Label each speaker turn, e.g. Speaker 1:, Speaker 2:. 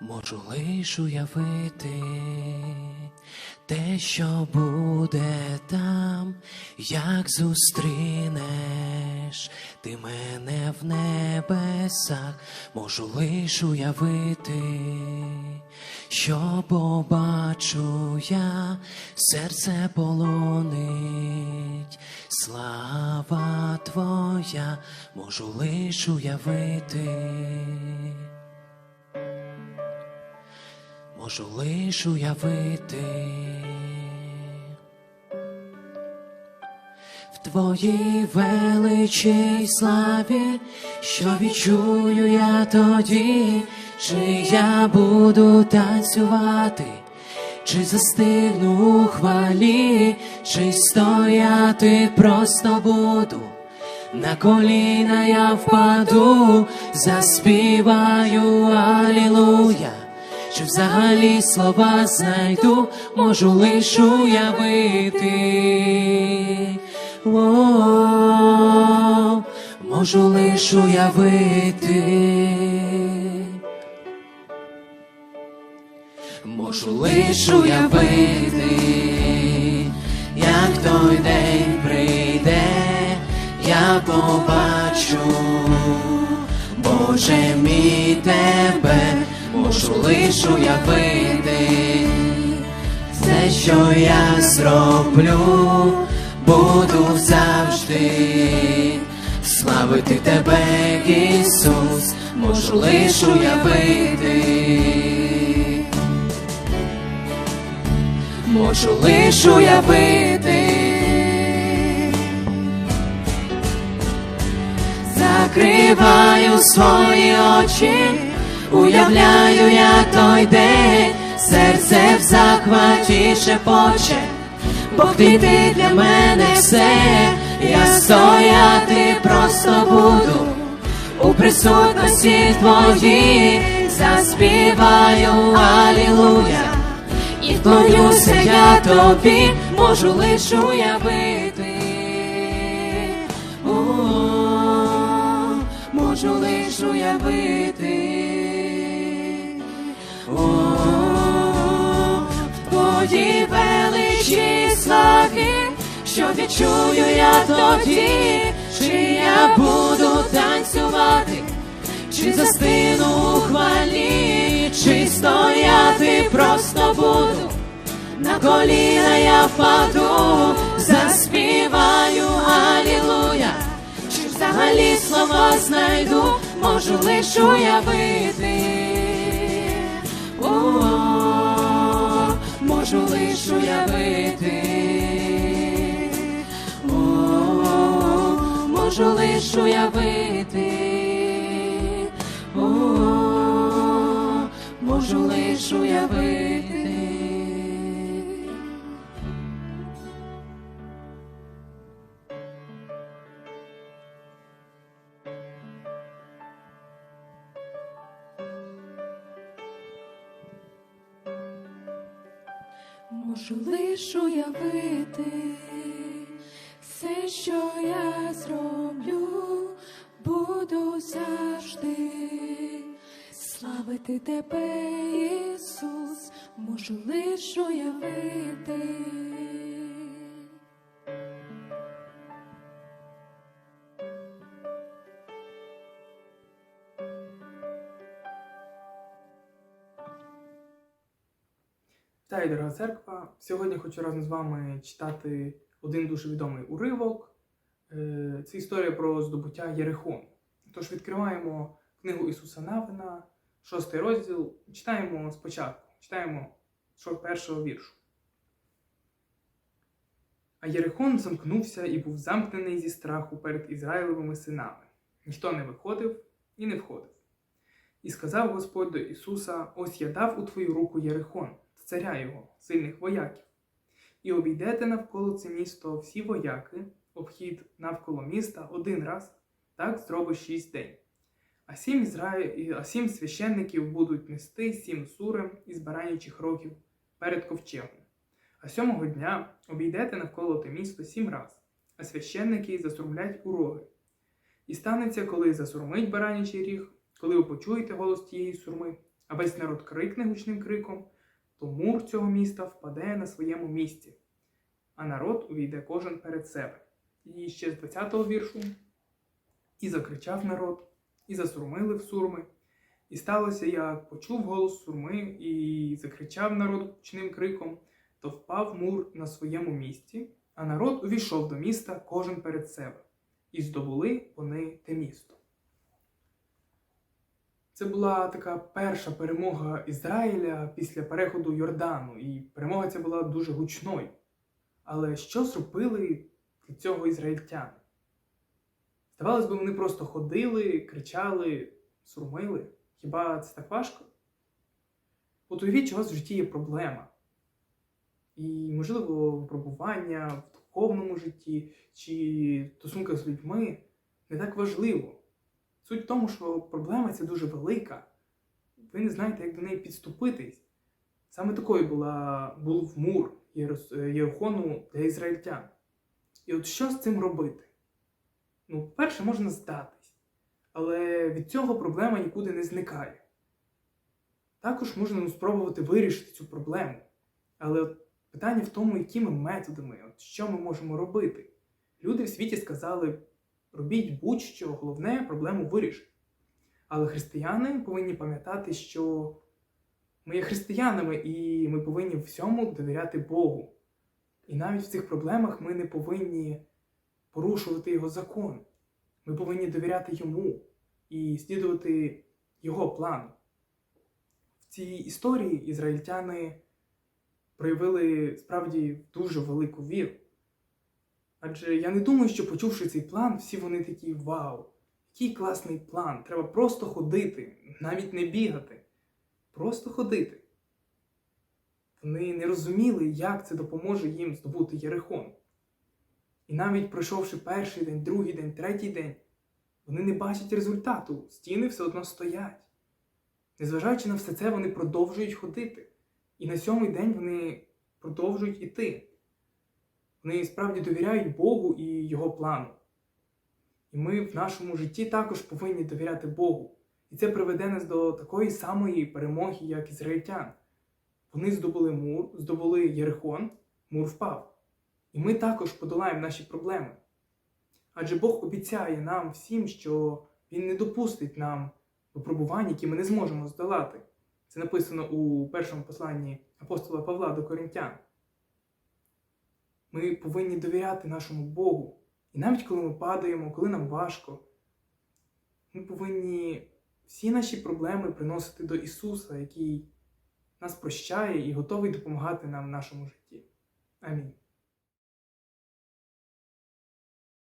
Speaker 1: Можу лиш уявити те, що буде там, як зустрінеш ти мене в небесах, можу лиш уявити, що побачу я, серце полонить, слава твоя, можу лиш уявити. Можу лиш уявити. В твоїй величі й славі, що відчую я тоді, чи я буду танцювати, чи застигну у хвалі, чи стояти просто буду. На коліна я впаду, заспіваю Алілуя. Чи взагалі слова знайду, можу лиш уявити. О, можу лиш уявити. Можу лиш уявити, як той день прийде, я побачу, Боже мій тебе, можу лиш уявити, все, що я зроблю, буду завжди славити тебе, Ісус, можу лиш уявити. можу лиш уявити. Закриваю свої очі, уявляю, як той день, серце в захваті шепоче, Бог ти ти для мене все, я стояти просто буду, у присутності твоїй заспіваю Алілуя. І вклонюся я тобі, можу лиш уявити. Можу лиш уявити. В величі славі, що відчую я тоді, чи я буду танцювати, чи застину у хвалі, чи стояти просто буду, на коліна я впаду, заспіваю Алілуя, чи взагалі слова знайду, можу лиш уявити. О, можу лиш уявити. О, можу лиш уявити. О, можу лиш уявити.
Speaker 2: Можу лиш уявити все, що я зроблю, буду завжди славити тебе, Ісус, можу лиш уявити.
Speaker 3: Вітаю, дорога церква! Сьогодні хочу разом з вами читати один дуже відомий уривок. Е, Це історія про здобуття Єрихон. Тож відкриваємо книгу Ісуса Навина, шостий розділ. Читаємо спочатку. Читаємо першого віршу. А Єрихон замкнувся і був замкнений зі страху перед Ізраїлевими синами. Ніхто не виходив і не входив. І сказав Господь до Ісуса: Ось я дав у твою руку Єрихон, царя його, сильних вояків. І обійдете навколо це місто всі вояки, обхід навколо міста один раз, так зробиш шість день. А сім, ізра... а сім священників будуть нести сім сурем із баранячих рогів перед ковчегом. А сьомого дня обійдете навколо те місто сім раз, а священники засурмлять у роги. І станеться, коли засурмить баранячий ріг, коли ви почуєте голос тієї сурми, а весь народ крикне гучним криком, то мур цього міста впаде на своєму місці, а народ увійде кожен перед себе. І ще з 20-го віршу. І закричав народ, і засурмили в сурми. І сталося, як почув голос сурми, і закричав народ гучним криком, то впав мур на своєму місці, а народ увійшов до міста кожен перед себе, і здобули вони те місто. Це була така перша перемога Ізраїля після переходу Йордану, і перемога ця була дуже гучною. Але що зробили для цього ізраїльтяни? Здавалось би, вони просто ходили, кричали, сурмили. Хіба це так важко? От уявіть, у вас в житті є проблема. І, можливо, випробування в духовному житті чи стосунках з людьми не так важливо. Суть в тому, що проблема ця дуже велика. Ви не знаєте, як до неї підступитись. Саме такою була, був мур Єрихону для ізраїльтян. І от що з цим робити? Ну, перше, можна здатись, але від цього проблема нікуди не зникає. Також можна ну, спробувати вирішити цю проблему. Але от питання в тому, якими методами, от що ми можемо робити. Люди в світі сказали, робіть будь-що, головне проблему вирішити. Але християни повинні пам'ятати, що ми є християнами і ми повинні всьому довіряти Богу. І навіть в цих проблемах ми не повинні порушувати його закон. Ми повинні довіряти йому і слідувати його плану. В цій історії ізраїльтяни проявили справді дуже велику віру. Адже я не думаю, що почувши цей план, всі вони такі вау, який класний план! Треба просто ходити, навіть не бігати. Просто ходити. Вони не розуміли, як це допоможе їм здобути Єрихон. І навіть пройшовши перший день, другий день, третій день, вони не бачать результату, стіни все одно стоять. Незважаючи на все це, вони продовжують ходити. І на сьомий день вони продовжують іти. Вони справді довіряють Богу і Його плану. І ми в нашому житті також повинні довіряти Богу. І це приведе нас до такої самої перемоги, як ізраїльтян. Вони здобули мур, здобули Єрихон, мур впав. І ми також подолаємо наші проблеми. Адже Бог обіцяє нам всім, що Він не допустить нам випробувань, які ми не зможемо здолати. Це написано у першому посланні апостола Павла до Коринтян. Ми повинні довіряти нашому Богу. І навіть коли ми падаємо, коли нам важко, ми повинні всі наші проблеми приносити до Ісуса, який нас прощає і готовий допомагати нам в нашому житті. Амінь.